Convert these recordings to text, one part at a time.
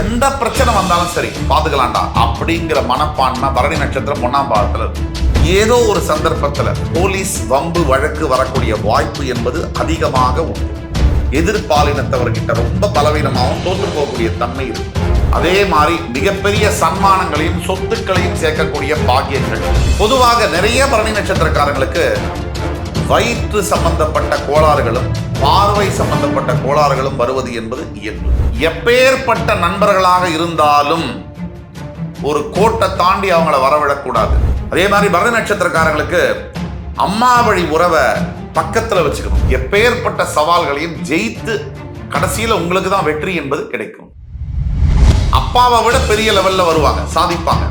எந்த பிரச்சனை வந்தாலும் சரி பாத்துக்கலாம்டா. அப்படிங்கிற மனப்பான்மை பரணி நட்சத்திரம் ஒன்னாம் பாகத்துல ஏதோ ஒரு சந்தர்ப்பத்துல போலீஸ் வம்பு வழக்கு வரக்கூடிய வாய்ப்பு என்பது அதிகமாக உண்டு. எதிர்பாலினத்தவர்கிட்ட ரொம்ப பலவீனமாகவும் தோற்று போகக்கூடிய தன்மை இருக்கு. அதே மாதிரி மிகப்பெரிய சன்மானங்களையும் சொத்துக்களையும் சேர்க்கக்கூடிய பாக்கியங்கள். பொதுவாக நிறைய பரணி நட்சத்திரக்காரங்களுக்கு வயிற்று சம்பந்தப்பட்ட கோளாறுகளும் பார்வை சம்பந்தப்பட்ட கோளாறுகளும் வருவது என்பது இயல்பு. எப்பேற்பட்ட நண்பர்களாக இருந்தாலும் ஒரு கோட்டை தாண்டி அவங்கள வரவிடக்கூடாது. அதே மாதிரி பரத நட்சத்திரக்காரங்களுக்கு அம்மா வழி உறவை பக்கத்தில் வச்சுக்கணும். எப்பேற்பட்ட சவால்களையும் ஜெயித்து கடைசியில் உங்களுக்கு தான் வெற்றி என்பது கிடைக்கும். அப்பாவை விட பெரிய லெவலில் வருவாங்க சாதிப்பாங்க.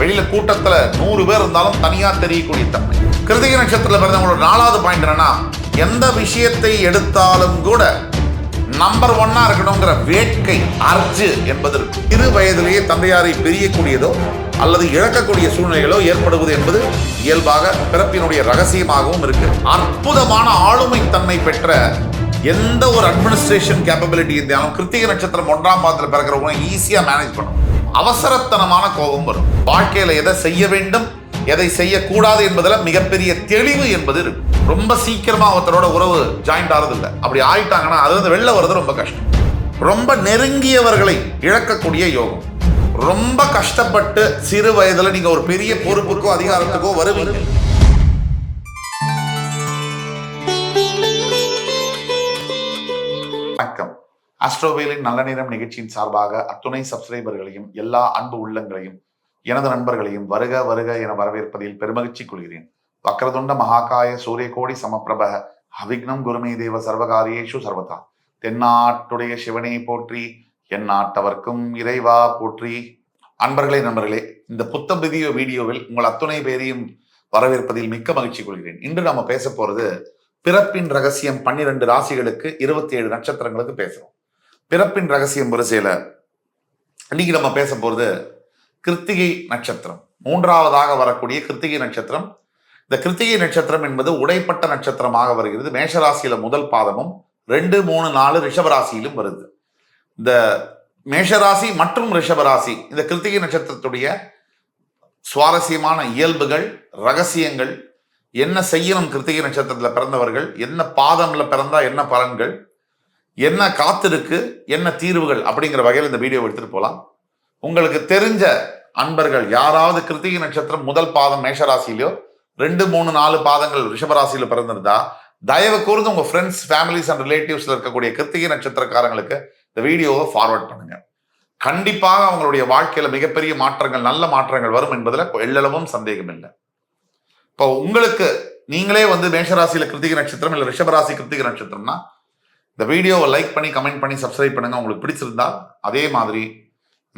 வெளியில கூட்டத்தில் நூறு பேர் இருந்தாலும் தனியாக தெரியக்கூடிய தன்மை. கிருத்திகை நட்சத்திரத்தில் பிறந்தவங்களோட நாலாவது பாயிண்ட் என்னன்னா எந்த விஷயத்தை எடுத்தாலும் கூட நம்பர் ஒன்னா இருக்கணுங்கிற வேட்கை அர்ஜு என்பது இரு வயதிலேயே தந்தையாரை பிரியக்கூடியதோ அல்லது இழக்கக்கூடிய சூழ்நிலைகளோ ஏற்படுவது என்பது இயல்பாக பிறப்பினுடைய ரகசியமாகவும் இருக்கு. அற்புதமான ஆளுமை தன்மை பெற்ற எந்த ஒரு அட்மினிஸ்ட்ரேஷன் கேப்பபிலிட்டி இருந்தாலும் கிருத்திகை நட்சத்திரம் ஒன்றாம் பாதத்தில் பிறக்கிறவங்க ஈஸியா மேனேஜ் பண்ணும் அவசரத்தனமான கோபம் வரும். வாழ்க்கையில எதை செய்ய வேண்டும்? எதை செய்யக்கூடாது என்பதில் மிகப்பெரிய தெளிவு என்பது இருக்கு. ரொம்ப சீக்கிரமா ஒருத்தரோட உறவு ஜாயிண்ட் ஆகிறது இல்லை அப்படி ஆயிட்டாங்கன்னா அது வந்து வெளில வர்றது ரொம்ப கஷ்டம். ரொம்ப நெருங்கியவர்களை இழக்கக்கூடிய யோகம். ரொம்ப கஷ்டப்பட்டு சிறு வயதுல நீங்க ஒரு பெரிய பொறுப்புக்கோ அதிகாரத்துக்கோ வருவீங்க. வணக்கம். ஆஸ்ட்ரோவேலின் நல்ல நேரம் நிகழ்ச்சியின் சார்பாக அத்துணை சப்ஸ்கிரைபர்களையும் எல்லா அன்பு உள்ளங்களையும் எனது நண்பர்களையும் வருக வருக என வரவேற்பதில் பெருமகிழ்ச்சி கொள்கிறேன். வக்ரதுண்ட மகாகாய சூரியகோடி சமப்பிரப அவிக்னம் குருமே தேவ சர்வகாரியேஷு சர்வதா. தென்னாட்டுடைய சிவனை போற்றி என் நாட்டவர்க்கும் இறைவா போற்றி. அன்பர்களே நண்பர்களே இந்த புத்தம் புதிய வீடியோவில் உங்கள் அத்துணை பேரையும் வரவேற்பதில் மிக்க மகிழ்ச்சி கொள்கிறேன். இன்று நம்ம பேச போறது பிறப்பின் ரகசியம் பன்னிரண்டு ராசிகளுக்கு இருபத்தி ஏழு நட்சத்திரங்களுக்கு பேசுறோம். பிறப்பின் ரகசியம் வரிசையில இன்னைக்கு நம்ம பேச போறது கிருத்திகை நட்சத்திரம். மூன்றாவதாக வரக்கூடிய கிருத்திகை நட்சத்திரம். இந்த கிருத்திகை நட்சத்திரம் என்பது உடைப்பட்ட நட்சத்திரமாக வருகிறது. மேஷராசியில முதல் பாதமும் ரெண்டு மூணு நாலு ரிஷபராசியிலும் வருது. இந்த மேஷராசி மற்றும் ரிஷபராசி இந்த கிருத்திகை நட்சத்திரத்துடைய சுவாரஸ்யமான இயல்புகள் ரகசியங்கள் என்ன செய்யணும் கிருத்திகை நட்சத்திரத்தில் பிறந்தவர்கள் என்ன பாதம்ல பிறந்தா என்ன பலன்கள் என்ன காத்திருக்கு என்ன தீர்வுகள் அப்படிங்கிற வகையில் இந்த வீடியோ எடுத்துட்டு போகலாம் உங்களுக்கு தெரிஞ்ச அன்பர்கள் யாராவது கிருத்திகை நட்சத்திரம் முதல் பாதம் மேஷராசிலையோ ரெண்டு மூணு நாலு பாதங்கள் ரிஷபராசியில பிறந்திருந்தா தயவு கூர்ந்து உங்க ஃப்ரெண்ட்ஸ் ஃபேமிலிஸ் அண்ட் ரிலேட்டிவ்ஸ்ல இருக்கக்கூடிய கிருத்திகை நட்சத்திரக்காரங்களுக்கு இந்த வீடியோவை ஃபார்வர்ட் பண்ணுங்க. கண்டிப்பாக அவங்களுடைய வாழ்க்கையில மிகப்பெரிய மாற்றங்கள் நல்ல மாற்றங்கள் வரும் என்பதுல எள்ளளவும் சந்தேகம் இல்லை. இப்போ உங்களுக்கு நீங்களே வந்து மேஷராசியில கிருத்திகை நட்சத்திரம் இல்லை ரிஷபராசி கிருத்திகை நட்சத்திரம்னா இந்த வீடியோவை லைக் பண்ணி கமெண்ட் பண்ணி சப்ஸ்கிரைப் பண்ணுங்க. உங்களுக்கு பிடிச்சிருந்தா அதே மாதிரி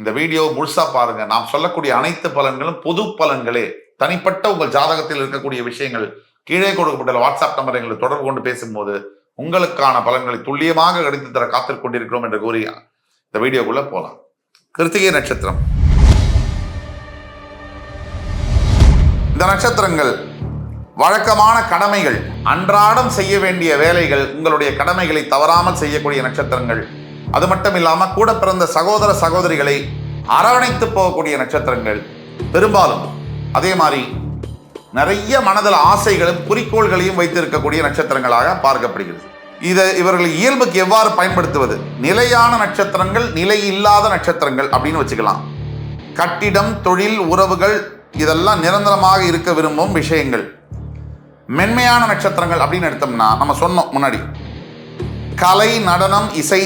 இந்த வீடியோ முழுசா பாருங்க. நாம் சொல்லக்கூடிய அனைத்து பலன்களும் பொது பலன்களே. தனிப்பட்ட உங்கள் ஜாதகத்தில் இருக்கக்கூடிய விஷயங்கள் கீழே கொடுக்கப்பட்ட வாட்ஸ்அப் நம்பர் எங்களை தொடர்பு கொண்டு பேசும்போது உங்களுக்கான பலன்களை துல்லியமாக கிடைத்து தர காத்திருக்கொண்டிருக்கிறோம் என்று கூறி இந்த வீடியோக்குள்ள போலாம். கிருத்திகை நட்சத்திரம். இந்த நட்சத்திரங்கள் வழக்கமான கடமைகள். அன்றாடம் செய்ய வேண்டிய வேலைகள் உங்களுடைய கடமைகளை தவறாமல் செய்யக்கூடிய நட்சத்திரங்கள். அது மட்டும் இல்லாம கூட பிறந்த சகோதர சகோதரிகளை அரவணைத்து போகக்கூடிய நட்சத்திரங்கள். பெரும்பாலும் அதே மாதிரி நிறைய மனதில் ஆசைகளும் குறிக்கோள்களையும் வைத்திருக்கக்கூடிய நட்சத்திரங்களாக பார்க்கப்படுகிறது. இதை இவர்கள் இயல்புக்கு எவ்வாறு பயன்படுத்துவது? நிலையான நட்சத்திரங்கள் நிலை இல்லாத நட்சத்திரங்கள் அப்படின்னு வச்சுக்கலாம். கட்டிடம் தொழில் உறவுகள் இதெல்லாம் நிரந்தரமாக இருக்க விரும்பும் விஷயங்கள். மென்மையான நட்சத்திரங்கள் அப்படின்னு எடுத்தோம்னா நம்ம சொன்னோம் முன்னாடி. கலை நடனம் இசை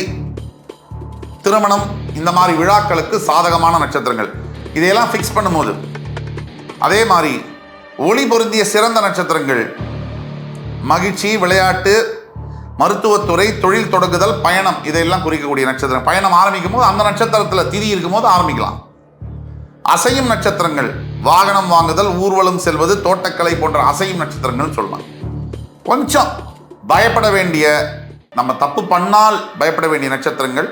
திருமணம் இந்த மாதிரி விழாக்களுக்கு சாதகமான நட்சத்திரங்கள். இதையெல்லாம் ஃபிக்ஸ் பண்ணும்போது அதே மாதிரி ஒளி பொருந்திய சிறந்த நட்சத்திரங்கள். மகிழ்ச்சி விளையாட்டு மருத்துவத்துறை தொழில் தொடங்குதல் பயணம் இதையெல்லாம் குறிக்கக்கூடிய நட்சத்திரம். பயணம் ஆரம்பிக்கும் போது அந்த நட்சத்திரத்தில் திதி இருக்கும்போது ஆரம்பிக்கலாம். அசையும் நட்சத்திரங்கள் வாகனம் வாங்குதல் ஊர்வலம் செல்வது தோட்டக்கலை போன்ற அசையும் நட்சத்திரங்கள் சொல்லலாம் கொஞ்சம் பயப்பட வேண்டிய நம்ம தப்பு பண்ணால் பயப்பட வேண்டிய நட்சத்திரங்கள்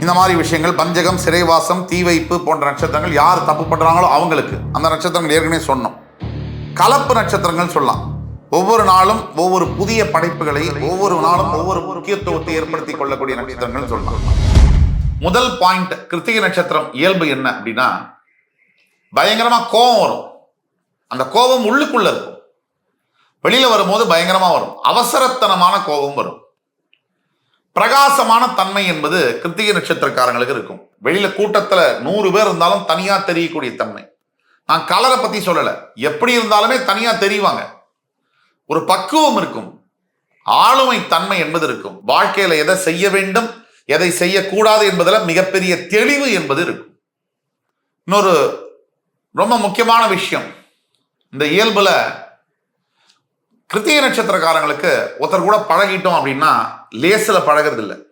இந்த மாதிரி விஷயங்கள் பஞ்சகம் சிறைவாசம் தீ வைப்பு போன்ற நட்சத்திரங்கள் யார் தப்பு பண்றாங்களோ அவங்களுக்கு. அந்த நட்சத்திரங்கள் ஏற்கனவே சொன்னோம். கலப்பு நட்சத்திரங்கள் சொல்லலாம். ஒவ்வொரு நாளும் ஒவ்வொரு புதிய படைப்புகளை ஒவ்வொரு நாளும் ஒவ்வொரு முக்கியத்துவத்தை ஏற்படுத்தி கொள்ளக்கூடிய நட்சத்திரங்கள் சொல்லலாம். முதல் பாயிண்ட் கிருத்திகை நட்சத்திரம் இயல்பு என்ன அப்படின்னா பயங்கரமா கோபம் வரும். அந்த கோபம் உள்ளுக்குள்ள இருக்கும். வெளியில வரும்போது பயங்கரமா வரும். அவசரத்தனமான கோபம் வரும். பிரகாசமான தன்மை என்பது கிருத்திகை நட்சத்திரக்காரங்களுக்கு இருக்கும். வெளியில கூட்டத்துல நூறு பேர் இருந்தாலும் தனியா தெரியக்கூடிய தன்மை. நான் கலரை பத்தி சொல்லல. எப்படி இருந்தாலுமே தனியா தெரிவாங்க. ஒரு பக்குவம் இருக்கும். ஆளுமை தன்மை என்பது இருக்கும். வாழ்க்கையில எதை செய்ய வேண்டும் எதை செய்யக்கூடாது என்பதில் மிகப்பெரிய தெளிவு என்பது இருக்கும். இன்னொரு ரொம்ப முக்கியமான விஷயம். இந்த இயல்புல கிருத்திகை நட்சத்திரக்காரங்களுக்கு ஒருத்தர் கூட பழகிட்டோம் அப்படின்னா லேசில் பழகிறதில்ல.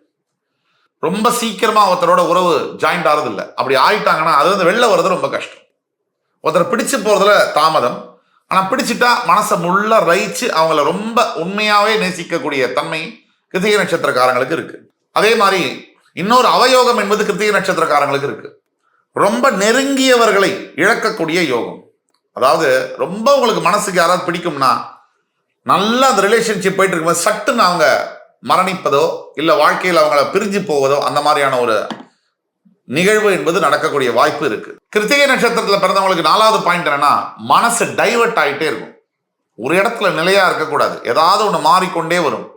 ரொம்ப சீக்கிரமா ஒருத்தரோட உறவு ஜாயிண்ட் ஆகிறதில்ல. அப்படி ஆயிட்டாங்கன்னா அது வந்து வெளில வர்றது ரொம்ப கஷ்டம். ஒருத்தரை பிடிச்சு போறதுல தாமதம். ஆனால் பிடிச்சிட்டா மனசை முள்ள ரயிச்சு அவங்கள ரொம்ப உண்மையாவே நேசிக்கக்கூடிய தன்மை கிருத்திகை நட்சத்திரக்காரங்களுக்கு இருக்கு. அதே மாதிரி இன்னொரு அவயோகம் என்பது கிருத்திகை நட்சத்திரக்காரங்களுக்கு இருக்கு. ரொம்ப நெருங்கியவர்களை இழக்கக்கூடிய யோகம். அதாவது ரொம்ப உங்களுக்கு மனசுக்கு யாராவது பிடிக்கும்னா நல்லா அந்த ரிலேஷன்ஷிப் போயிட்டு இருக்கும்போது சட்டுன்னு அவங்க மரணிப்பதோ இல்லை வாழ்க்கையில் அவங்கள பிரிஞ்சு போவதோ அந்த மாதிரியான ஒரு நிகழ்வு என்பது நடக்கக்கூடிய வாய்ப்பு இருக்கு. கிருத்திகை நட்சத்திரத்தில் பிறந்தவங்களுக்கு நாலாவது பாயிண்ட் என்னன்னா மனசு டைவர்ட் ஆகிட்டே இருக்கும். ஒரு இடத்துல நிலையா இருக்கக்கூடாது. ஏதாவது ஒன்று மாறிக்கொண்டே வரும்.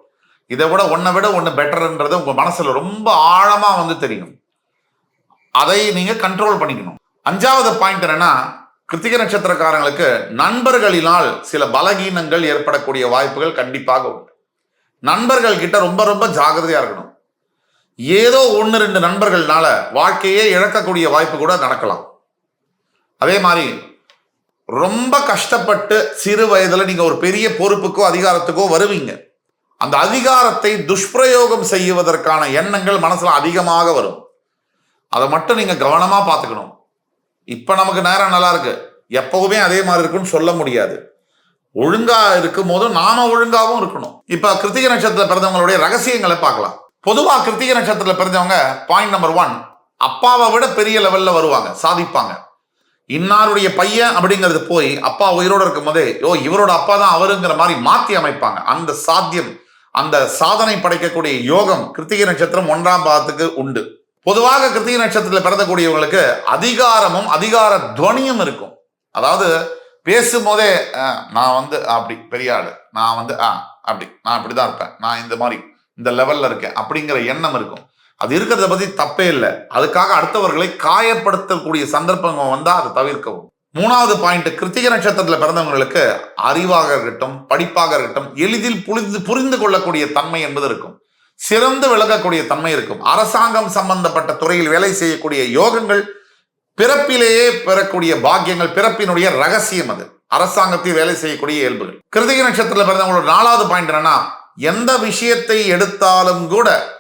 இதை விட ஒன்றை விட ஒன்று பெட்டர்ன்றது உங்கள் மனசில் ரொம்ப ஆழமாக வந்து தெரியும். அதை நீங்கள் கண்ட்ரோல் பண்ணிக்கணும். அஞ்சாவது பாயிண்ட் என்னன்னா கிருத்திக நட்சத்திரக்காரங்களுக்கு நண்பர்களினால் சில பலகீனங்கள் ஏற்படக்கூடிய வாய்ப்புகள் கண்டிப்பாக உண்டு. நண்பர்கள் கிட்ட ரொம்ப ரொம்ப ஜாகிரதையா இருக்கணும். ஏதோ ஒன்று ரெண்டு நண்பர்கள்னால வாழ்க்கையே இழக்கக்கூடிய வாய்ப்பு கூட நடக்கலாம். அதே மாதிரி ரொம்ப கஷ்டப்பட்டு சிறு வயதில் நீங்கள் ஒரு பெரிய பொறுப்புக்கோ அதிகாரத்துக்கோ வருவீங்க. அந்த அதிகாரத்தை துஷ்பிரயோகம் செய்வதற்கான எண்ணங்கள் மனசில் அதிகமாக வரும். அதை மட்டும் நீங்கள் கவனமாக பார்த்துக்கணும். இப்போ நமக்கு நேரம் நல்லா இருக்கு. எப்பவுமே அதே மாதிரி இருக்குன்னு சொல்ல முடியாது. ஒழுங்கா இருக்கும் போதும் நாம ஒழுங்காவும் இருக்கணும். இப்ப கிருத்திக நட்சத்திரத்தில் பிறந்தவங்களுடைய ரகசியங்களை பார்க்கலாம். பொதுவா கிருத்திக நட்சத்திரத்தில் பிறந்தவங்க பாயிண்ட் நம்பர் ஒன் அப்பாவை விட பெரிய லெவல்ல வருவாங்க சாதிப்பாங்க. இன்னாருடைய பையன் அப்படிங்கிறது போய் அப்பா உயிரோட இருக்கும் போதே யோ இவரோட அப்பா தான் அவருங்கிற மாதிரி மாத்தி அமைப்பாங்க. அந்த சாத்தியம் அந்த சாதனை படைக்கக்கூடிய யோகம் கிருத்திகை நட்சத்திரம் ஒன்றாம் பாதத்துக்கு உண்டு. பொதுவாக கிருத்திகை நட்சத்திரத்தில் பிறந்தக்கூடியவங்களுக்கு அதிகாரமும் அதிகார துவனியும் இருக்கும். அதாவது பேசும்போதே நான் வந்து அப்படி பெரிய ஆள். நான் வந்து ஆ அப்படி. நான் இப்படிதான் இருப்பேன். நான் இந்த மாதிரி இந்த லெவல்ல இருக்கேன். அப்படிங்கிற எண்ணம் இருக்கும். அது இருக்கிறத பத்தி தப்பே இல்லை. அதுக்காக அடுத்தவர்களை காயப்படுத்தக்கூடிய சந்தர்ப்பங்கள் வந்தா அதை தவிர்க்கவும். மூணாவது பாயிண்ட் கிருத்திக நட்சத்திரத்தில் பிறந்தவங்களுக்கு அறிவாக இருக்கட்டும் படிப்பாக இருக்கட்டும் எளிதில் புரிந்து புரிந்து கொள்ளக்கூடிய தன்மை என்பது இருக்கும். சிறந்து விளங்கக்கூடிய தன்மை இருக்கும். அரசாங்கம் சம்பந்தப்பட்ட துறையில் வேலை செய்யக்கூடிய யோகங்கள் பிறப்பிலேயே பெறக்கூடிய பாக்கியங்கள் பிறப்பினுடைய ரகசியம் அது. அரசாங்கத்தில் வேலை செய்யக்கூடிய இயல்புகள். கிருத்திகை நட்சத்திரத்தில் பிறந்தவங்களோட நாலாவது பாயிண்ட் என்னன்னா எந்த விஷயத்தை எடுத்தாலும் கூட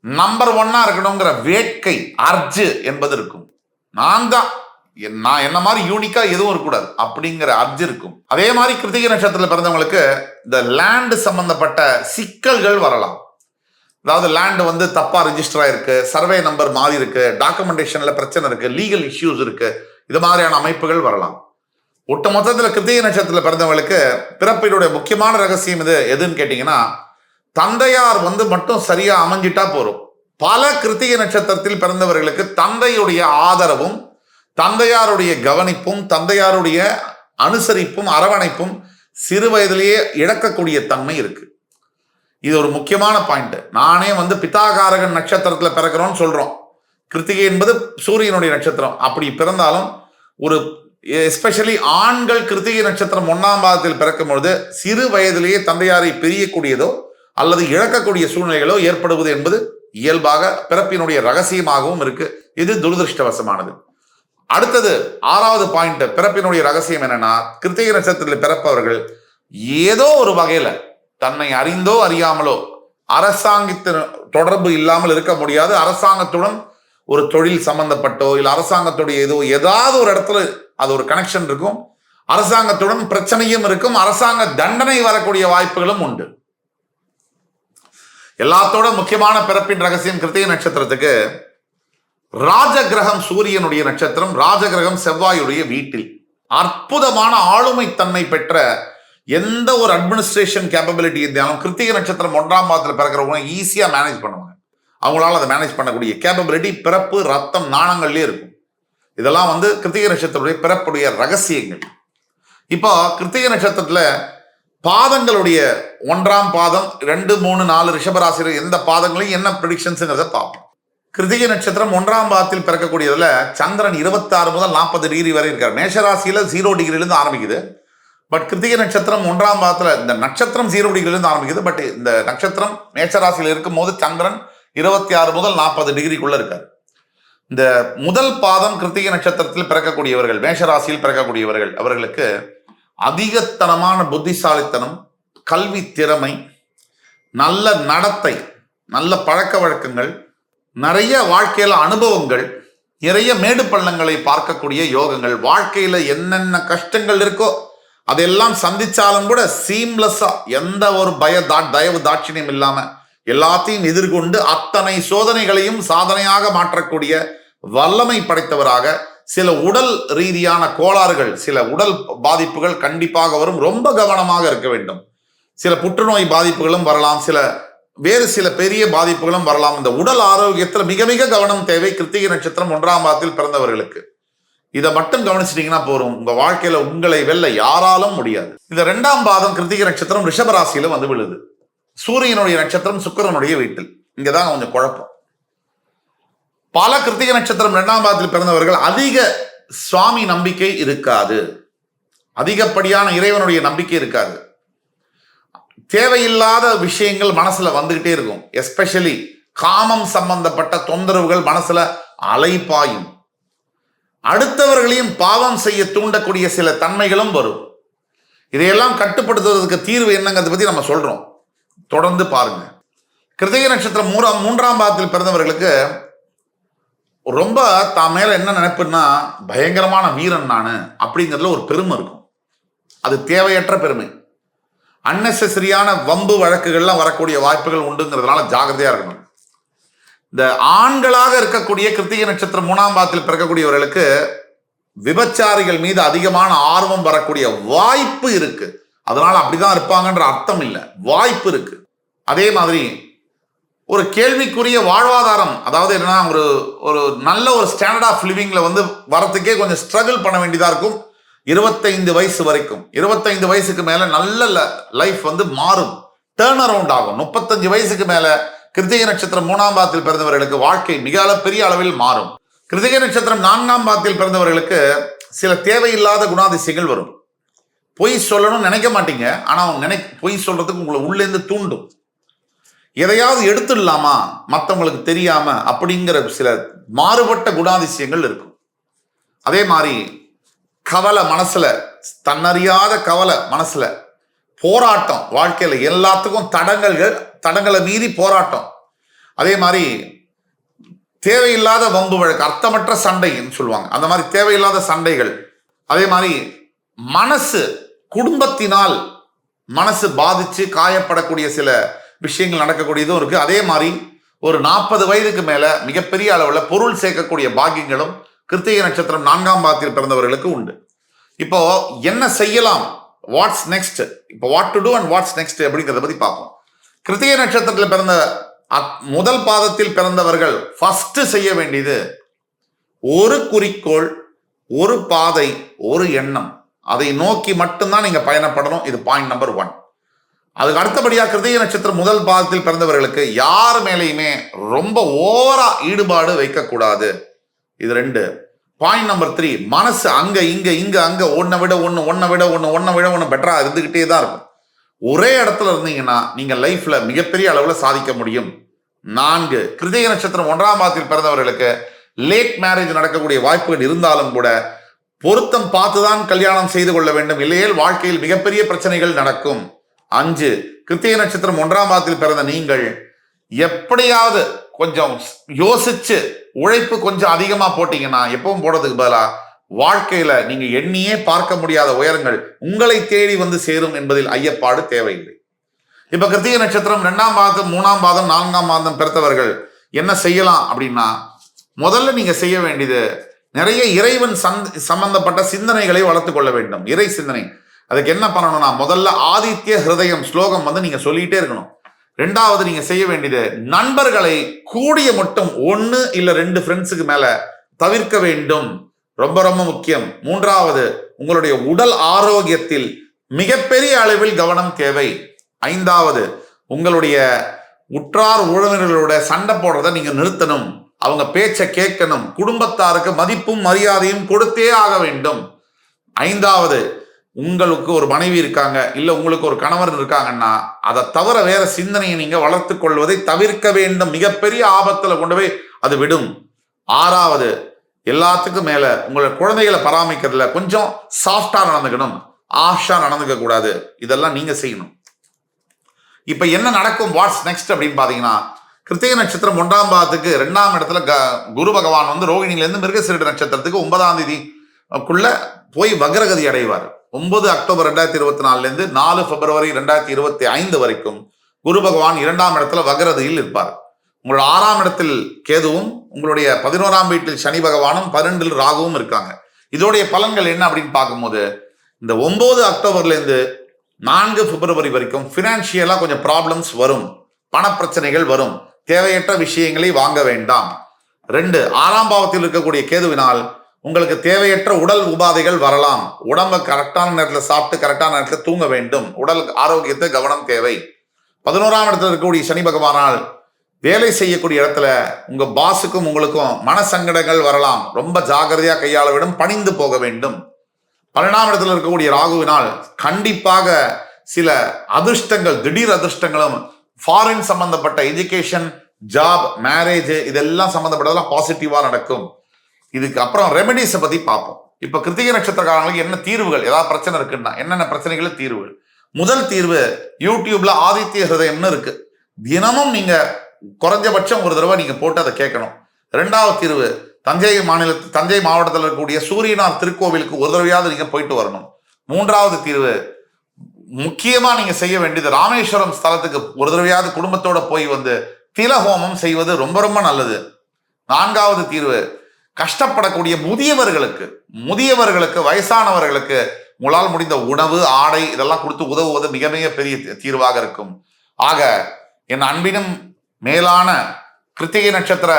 நம்பர் ஒன்னா இருக்கணுங்கிற வேட்கை அர்ஜு என்பது இருக்கும். நான் தான். நான் என்ன மாதிரி யூனிக்கா எதுவும் இருக்கக்கூடாது. அப்படிங்கிற அர்ஜு இருக்கும். அதே மாதிரி கிருத்திகை நட்சத்திரத்தில் பிறந்தவங்களுக்கு இந்த லேண்டு சம்பந்தப்பட்ட சிக்கல்கள் வரலாம். அதாவது லேண்ட் வந்து தப்பாக ரிஜிஸ்டர் ஆயிருக்கு சர்வே நம்பர் மாறி இருக்கு டாக்குமெண்டேஷனில் பிரச்சனை இருக்கு லீகல் இஷ்யூஸ் இருக்கு. இது மாதிரியான அமைப்புகள் வரலாம். ஒட்டு மொத்தத்தில் கிருத்திகை நட்சத்திரத்தில் பிறந்தவங்களுக்கு பிறப்பினுடைய முக்கியமான ரகசியம் இது எதுன்னு கேட்டிங்கன்னா தந்தையார் வந்து மட்டும் சரியாக அமைஞ்சிட்டா போதும் பல கிருத்திகை நட்சத்திரத்தில் பிறந்தவர்களுக்கு தந்தையுடைய ஆதரவும் தந்தையாருடைய கவனிப்பும் தந்தையாருடைய அனுசரிப்பும் அரவணைப்பும் சிறு வயதிலேயே இழக்கக்கூடிய தன்மை இருக்குது இது ஒரு முக்கியமான பாயிண்ட் நானே வந்து பிதாகாரகன் நட்சத்திரத்தில் பிறக்கிறோன்னு சொல்றோம். கிருத்திகை என்பது சூரியனுடைய நட்சத்திரம். அப்படி பிறந்தாலும் ஒரு எஸ்பெஷலி ஆண்கள் கிருத்திகை நட்சத்திரம் ஒன்றாம் பாதத்தில் பிறக்கும் பொழுது சிறு வயதிலேயே தந்தையாரை பிரியக்கூடியதோ அல்லது இழக்கக்கூடிய சூழ்நிலைகளோ ஏற்படுவது என்பது இயல்பாக பிறப்பினுடைய ரகசியமாகவும் இருக்கு. இது துரதிருஷ்டவசமானது. அடுத்தது ஆறாவது பாயிண்ட் பிறப்பினுடைய ரகசியம் என்னன்னா கிருத்திகை நட்சத்திரத்தில் பிறப்பவர்கள் ஏதோ ஒரு வகையில தன்னை அறிந்தோ அறியாமலோ அரசாங்கத்தின் தொடர்பு இல்லாமல் இருக்க முடியாது. அரசாங்கத்துடன் ஒரு தொழில் சம்பந்தப்பட்டோ இல்லை அரசாங்கத்துடைய ஏதோ ஏதாவது ஒரு இடத்துல அது ஒரு கனெக்ஷன் இருக்கும். அரசாங்கத்துடன் பிரச்சனையும் இருக்கும். அரசாங்க தண்டனை வரக்கூடிய வாய்ப்புகளும் உண்டு. எல்லாத்தோட முக்கியமான பிறப்பின் ரகசியம் கிருத்திய நட்சத்திரத்துக்கு ராஜகிரகம் சூரியனுடைய நட்சத்திரம் ராஜகிரகம் செவ்வாயுடைய வீட்டில். அற்புதமான ஆளுமை தன்மை பெற்ற எந்த ஒரு அட்மினிஸ்ட்ரேஷன் கேப்பபிலிட்டி இருந்தாலும் கிருத்திகை நட்சத்திரம் ஒன்றாம் பாதத்தில் பிறக்கிறவங்க ஈஸியாக மேனேஜ் பண்ணுவாங்க. அவங்களால அதை மேனேஜ் பண்ணக்கூடிய கேப்பபிலிட்டி பிறப்பு ரத்தம் நாணங்கள்லேயே இருக்கும். இதெல்லாம் வந்து கிருத்திகை நட்சத்திரத்துடைய பிறப்புடைய ரகசியங்கள். இப்போ கிருத்திகை நட்சத்திரத்தில் பாதங்களுடைய ஒன்றாம் பாதம் ரெண்டு மூணு நாலு ரிஷபராசிரியர் எந்த பாதங்களையும் என்ன ப்ரிடிக்ஷன்ஸுங்கிறத பார்ப்போம். கிருத்திகை நட்சத்திரம் ஒன்றாம் பாதத்தில் பிறக்கக்கூடியதில் சந்திரன் இருபத்தாறு முதல் நாற்பது டிகிரி வரை இருக்கார். மேஷராசியில் ஜீரோ டிகிரிலேருந்து ஆரம்பிக்குது. பட் கிருத்திகை நட்சத்திரம் ஒன்றாம் பாதத்தில் இந்த நட்சத்திரம் சீரடிகளிலிருந்து ஆரம்பிக்குது. பட் இந்த நட்சத்திரம் மேச்சராசியில் இருக்கும் போது சந்திரன் இருபத்தி ஆறு முதல் நாற்பது டிகிரிக்குள்ள இருக்கார். இந்த முதல் பாதம் கிருத்திகை நட்சத்திரத்தில் பிறக்கக்கூடியவர்கள் மேஷராசியில் பிறக்கக்கூடியவர்கள் அவர்களுக்கு அதிகத்தனமான புத்திசாலித்தனம் கல்வி திறமை நல்ல நடத்தை நல்ல பழக்க வழக்கங்கள் நிறைய வாழ்க்கையில் அனுபவங்கள் நிறைய மேடு பள்ளங்களை பார்க்கக்கூடிய யோகங்கள் வாழ்க்கையில் என்னென்ன கஷ்டங்கள் இருக்கோ அதெல்லாம் சந்திச்சாலும் கூட சீம்லெஸ்ஸா எந்த ஒரு பய தா தயவு தாட்சிணியம் இல்லாம எல்லாத்தையும் எதிர்கொண்டு அத்தனை சோதனைகளையும் சாதனையாக மாற்றக்கூடிய வல்லமை படைத்தவராக சில உடல் ரீதியான கோளாறுகள் சில உடல் பாதிப்புகள் கண்டிப்பாக வரும். ரொம்ப கவனமாக இருக்க வேண்டும். சில புற்றுநோய் பாதிப்புகளும் வரலாம். சில வேறு சில பெரிய பாதிப்புகளும் வரலாம். இந்த உடல் ஆரோக்கியத்தில் மிக மிக கவனம் தேவை. கிருத்திகை நட்சத்திரம் ஒன்றாம் பாதத்தில் பிறந்தவர்களுக்கு. இதை மட்டும் கவனிச்சிட்டீங்கன்னா போதும். உங்க வாழ்க்கையில உங்களை வெல்ல யாராலும் முடியாது. இந்த ரெண்டாம் பாதம் கிருத்திக நட்சத்திரம் ரிஷபராசியில வந்து விழுது. சூரியனுடைய நட்சத்திரம் சுக்கரனுடைய வீட்டில். இங்கதான் கொஞ்சம் குழப்பம். பல கிருத்திக நட்சத்திரம் இரண்டாம் பாதத்தில் பிறந்தவர்கள் அதிக சுவாமி நம்பிக்கை இருக்காது. அதிகப்படியான இறைவனுடைய நம்பிக்கை இருக்காது. தேவையில்லாத விஷயங்கள் மனசுல வந்துகிட்டே இருக்கும். எஸ்பெஷலி காமம் சம்பந்தப்பட்ட தொந்தரவுகள் மனசுல அலைப்பாயும். அடுத்தவர்களையும் பாவம் செய்ய தூண்டக்கூடிய சில தன்மைகளும் வரும். இதையெல்லாம் கட்டுப்படுத்துவதற்கு தீர்வு என்னங்கிறத பத்தி நம்ம சொல்றோம். தொடர்ந்து பாருங்க. கிருத்திகை நட்சத்திரம் மூன்றாம் மூன்றாம் பாகத்தில் பிறந்தவர்களுக்கு ரொம்ப தான் மேல என்ன நினைப்புன்னா பயங்கரமான வீரன் நான் அப்படிங்கிறதுல ஒரு பெருமை இருக்கும். அது தேவையற்ற பெருமை. அன்னெசரியான வம்பு வழக்குகள்லாம் வரக்கூடிய வாய்ப்புகள் உண்டுங்கிறதுனால ஜாகிரதையா இருக்கணும். இந்த ஆண்களாக இருக்கக்கூடிய கிருத்திகை நட்சத்திரம் மூணாம் பாதத்தில் பிறக்கக்கூடியவர்களுக்கு விபச்சாரிகள் மீது அதிகமான ஆர்வம் வரக்கூடிய வாய்ப்பு இருக்கு. அதனால அப்படிதான் இருப்பாங்கன்ற அர்த்தம் இல்லை. வாய்ப்பு இருக்கு. அதே மாதிரி ஒரு கேள்விக்குரிய வாழ்வாதாரம் அதாவது என்னன்னா ஒரு ஒரு நல்ல ஒரு ஸ்டாண்டர்ட் ஆஃப் லிவிங்ல வந்து வரத்துக்கே கொஞ்சம் ஸ்ட்ரகிள் பண்ண வேண்டியதா இருக்கும். இருபத்தைந்து வயசு வரைக்கும். இருபத்தைந்து வயசுக்கு மேல நல்ல லைஃப் வந்து மாறும். டேர்ன் அரவுண்ட் ஆகும். முப்பத்தஞ்சு வயசுக்கு மேல கிருத்திகை நட்சத்திரம் மூணாம் பாதத்தில் பிறந்தவர்களுக்கு வாழ்க்கை மிக பெரிய அளவில் மாறும். கிருத்திகை நட்சத்திரம் நான்காம் பாதத்தில் பிறந்தவர்களுக்கு சில தேவையில்லாத குணாதிசயங்கள் வரும். பொய் சொல்லணும்னு நினைக்க மாட்டீங்க. ஆனால் அவங்க நினை பொய் சொல்றதுக்கு உங்களை உள்ளேந்து தூண்டும். எதையாவது எடுத்துடலாமா? மற்றவங்களுக்கு தெரியாம அப்படிங்கிற சில மாறுபட்ட குணாதிசயங்கள் இருக்கும். அதே மாதிரி கவலை மனசுல தன்னறியாத கவலை மனசுல போராட்டம் வாழ்க்கையில எல்லாத்துக்கும் தடங்கல்கள் தடங்களை மீறி போராட்டம். அதே மாதிரி தேவையில்லாத வம்பு வழக்கு அர்த்தமற்ற சண்டைன்னு சொல்லுவாங்க. அந்த மாதிரி தேவையில்லாத சண்டைகள். அதே மாதிரி மனசு குடும்பத்தினால் மனசு பாதிச்சு காயப்படக்கூடிய சில விஷயங்கள் நடக்கக்கூடியதும் இருக்கு. அதே மாதிரி ஒரு நாற்பது வயதுக்கு மேல மிகப்பெரிய அளவில் பொருள் சேர்க்கக்கூடிய பாக்கியங்களும் கிருத்திகை நட்சத்திரம் நான்காம் பாகத்தில் பிறந்தவர்களுக்கு உண்டு. இப்போ என்ன செய்யலாம்? வாட்ஸ் நெக்ஸ்ட் இப்போ what to do and what's next அப்படிங்கிறத பத்தி பார்ப்போம். கிருத்திகை நட்சத்திரத்தில் பிறந்த முதல் பாதத்தில் பிறந்தவர்கள் ஃபர்ஸ்ட் செய்ய வேண்டியது ஒரு குறிக்கோள் ஒரு பாதை ஒரு எண்ணம். அதை நோக்கி மட்டும்தான் நீங்க பயணப்படணும். இது பாயிண்ட் நம்பர் ஒன் அதுக்கு அடுத்தபடியாக கிருத்திகை நட்சத்திரம் முதல் பாதத்தில் பிறந்தவர்களுக்கு யார் மேலேயுமே ரொம்ப ஓவரா ஈடுபாடு வைக்கக்கூடாது. இது ரெண்டு. பாயிண்ட் நம்பர் த்ரீ மனசு அங்க இங்க இங்க அங்க ஒன்னை விட ஒன்று ஒன்னை விட ஒன்று ஒன்னை விட ஒன்று பெட்டரா இருந்துகிட்டே தான் இருக்கும். ஒரே இடத்துல இருந்தீங்கன்னா நீங்க லைஃப்ல மிகப்பெரிய அளவுல சாதிக்க முடியும். நான்கு கிருதய நட்சத்திரம் ஒன்றாம் மாதத்தில் பிறந்தவர்களுக்கு லேட் மேரேஜ் நடக்கக்கூடிய வாய்ப்புகள் இருந்தாலும் கூட பொருத்தம் பார்த்துதான் கல்யாணம் செய்து கொள்ள வேண்டும். இல்லையேல் வாழ்க்கையில் மிகப்பெரிய பிரச்சனைகள் நடக்கும். அஞ்சு கிருத்திய நட்சத்திரம் ஒன்றாம் மாதத்தில் பிறந்த நீங்கள் எப்படியாவது கொஞ்சம் யோசிச்சு உழைப்பு கொஞ்சம் அதிகமா போட்டீங்கன்னா எப்பவும் போடுறதுக்கு பதிலாக வாழ்க்கையில நீங்க எண்ணியே பார்க்க முடியாத உயரங்கள் உங்களை தேடி வந்து சேரும் என்பதில் ஐயப்பாடு தேவையில்லை. இப்ப கிருத்திகை நட்சத்திரம் ரெண்டாம் பாதம் மூணாம் பாதம் நான்காம் பாதம் பிறந்தவர்கள் என்ன செய்யலாம் அப்படின்னா முதல்ல நீங்க செய்ய வேண்டியது நிறைய இறைவன் சந்த் சம்பந்தப்பட்ட சிந்தனைகளை வளர்த்து கொள்ள வேண்டும். இறை சிந்தனை. அதுக்கு என்ன பண்ணணும்னா முதல்ல ஆதித்ய ஹிருதயம் ஸ்லோகம் வந்து நீங்க சொல்லிட்டே இருக்கணும். ரெண்டாவது நீங்க செய்ய வேண்டியது நண்பர்களை கூடிய மட்டும் ஒன்று இல்லை ரெண்டு ஃப்ரெண்ட்ஸுக்கு மேல தவிர்க்க வேண்டும். ரொம்ப ரொம்ப முக்கியம். மூன்றாவது உங்களுடைய உடல் ஆரோக்கியத்தில் மிகப்பெரிய அளவில் கவனம் தேவை. ஐந்தாவது உங்களுடைய உற்றார் உறவினர்களோட சண்டை போடுறத நீங்க நிறுத்தணும். அவங்க பேச்சை கேட்கணும். குடும்பத்தாருக்கு மதிப்பும் மரியாதையும் கொடுத்தே ஆக வேண்டும். ஐந்தாவது உங்களுக்கு ஒரு மனைவி இருக்காங்க இல்ல உங்களுக்கு ஒரு கணவர் இருக்காங்கன்னா அதை தவிர வேற சிந்தனையை நீங்க வளர்த்து கொள்வதை தவிர்க்க வேண்டும். மிகப்பெரிய ஆபத்துல கொண்டு போய் அது விடும். ஆறாவது எல்லாத்துக்கும் மேல உங்களோட குழந்தைகளை பராமரிக்கிறதுல கொஞ்சம் சாஃப்டா நடந்துக்கணும். ஆஷா நடந்துக்க கூடாது. இதெல்லாம் நீங்க செய்யணும். இப்ப என்ன நடக்கும்? வாட்ஸ் நெக்ஸ்ட் அப்படின்னு பாத்தீங்கன்னா கிருத்திகை நட்சத்திரம் ஒன்றாம் பாதத்துக்கு ரெண்டாம் இடத்துல க- குரு பகவான் வந்து ரோகிணில இருந்து நட்சத்திரத்துக்கு ஒன்பதாம் தேதிக்குள்ள போய் வக்ரகதி அடைவார். ஒன்பது அக்டோபர் ரெண்டாயிரத்தி இருபத்தி நாலுல இருந்து நாலு பிப்ரவரி ரெண்டாயிரத்தி இருபத்தி ஐந்து வரைக்கும் குரு பகவான் இரண்டாம் இடத்துல வக்ரதியில் இருப்பார். உங்களோட ஆறாம் இடத்தில் கேதுவும் உங்களுடைய பதினோராம் வீட்டில் சனி பகவானும் பன்னெண்டில் ராகுவும் இருக்காங்க. இதோடைய பலன்கள் என்ன அப்படின்னு பார்க்கும்போது இந்த ஒன்பது அக்டோபர்லேருந்து நான்கு பிப்ரவரி வரைக்கும் ஃபினான்ஷியலாக கொஞ்சம் ப்ராப்ளம்ஸ் வரும். பணப்பிரச்சனைகள் வரும். தேவையற்ற விஷயங்களை வாங்க வேண்டாம். ரெண்டு ஆறாம் பாவத்தில் இருக்கக்கூடிய கேதுவினால் உங்களுக்கு தேவையற்ற உடல் உபாதைகள் வரலாம். உடம்பை கரெக்டான நேரத்தில் சாப்பிட்டு கரெக்டான நேரத்தில் தூங்க வேண்டும். உடல் ஆரோக்கியத்தை கவனம் தேவை. பதினோராம் இடத்துல இருக்கக்கூடிய சனி பகவானால் வேலை செய்யக்கூடிய இடத்துல உங்க பாஸுக்கும் உங்களுக்கும் மனசங்கடங்கள் வரலாம். ரொம்ப ஜாக்கிரதையா கையாள வேண்டும் பணிந்து போக வேண்டும். பன்னெண்டாம் இடத்துல இருக்கக்கூடிய ராகுவினால் கண்டிப்பாக சில அதிர்ஷ்டங்கள் திடீர் அதிர்ஷ்டங்களும் ஃபாரின் சம்பந்தப்பட்ட எஜுகேஷன் ஜாப் மேரேஜ் இதெல்லாம் சம்பந்தப்பட்டதெல்லாம் பாசிட்டிவா நடக்கும். இதுக்கு அப்புறம் ரெமெடிஸை பத்தி பார்ப்போம். இப்ப கிருத்திகை நட்சத்திரக்காரங்களுக்கு என்ன தீர்வுகள் ஏதாவது பிரச்சனை இருக்குன்னா என்னென்ன பிரச்சனைகள் தீர்வுகள்? முதல் தீர்வு யூடியூப்ல ஆதித்ய ஹிருதயம்னு இருக்கு. தினமும் நீங்க குறைஞ்சபட்சம் ஒரு தடவை நீங்க போட்டு அதை கேட்கணும். ரெண்டாவது தீர்வு தஞ்சை மாநில தஞ்சை மாவட்டத்தில் இருக்கக்கூடிய சூரியனார் திருக்கோவிலுக்கு ஒரு தடவையாவது நீங்க போயிட்டு வரணும். மூன்றாவது தீர்வு முக்கியமா நீங்க செய்ய வேண்டியது ராமேஸ்வரம் ஸ்தலத்துக்கு ஒரு தடவையாவது குடும்பத்தோட போய் வந்து திலஹோமம் செய்வது ரொம்ப ரொம்ப நல்லது. நான்காவது தீர்வு கஷ்டப்படக்கூடிய முதியவர்களுக்கு முதியவர்களுக்கு வயசானவர்களுக்கு உங்களால் முடிந்த உணவு ஆடை இதெல்லாம் கொடுத்து உதவுவது மிக மிக பெரிய தீர்வாக இருக்கும். ஆக என் அன்பினும் மேலான கிருத்திகை நட்சத்திர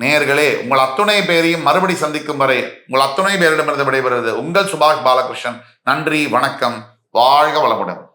நேயர்களே உங்கள் அத்துணை பேரையும் மறுபடி சந்திக்கும் வரை உங்கள் அத்துணை பேரிடமிருந்து விடைபெறுவது உங்கள் சுபாஷ் பாலகிருஷ்ணன். நன்றி வணக்கம் வாழ்க வளமுடன்.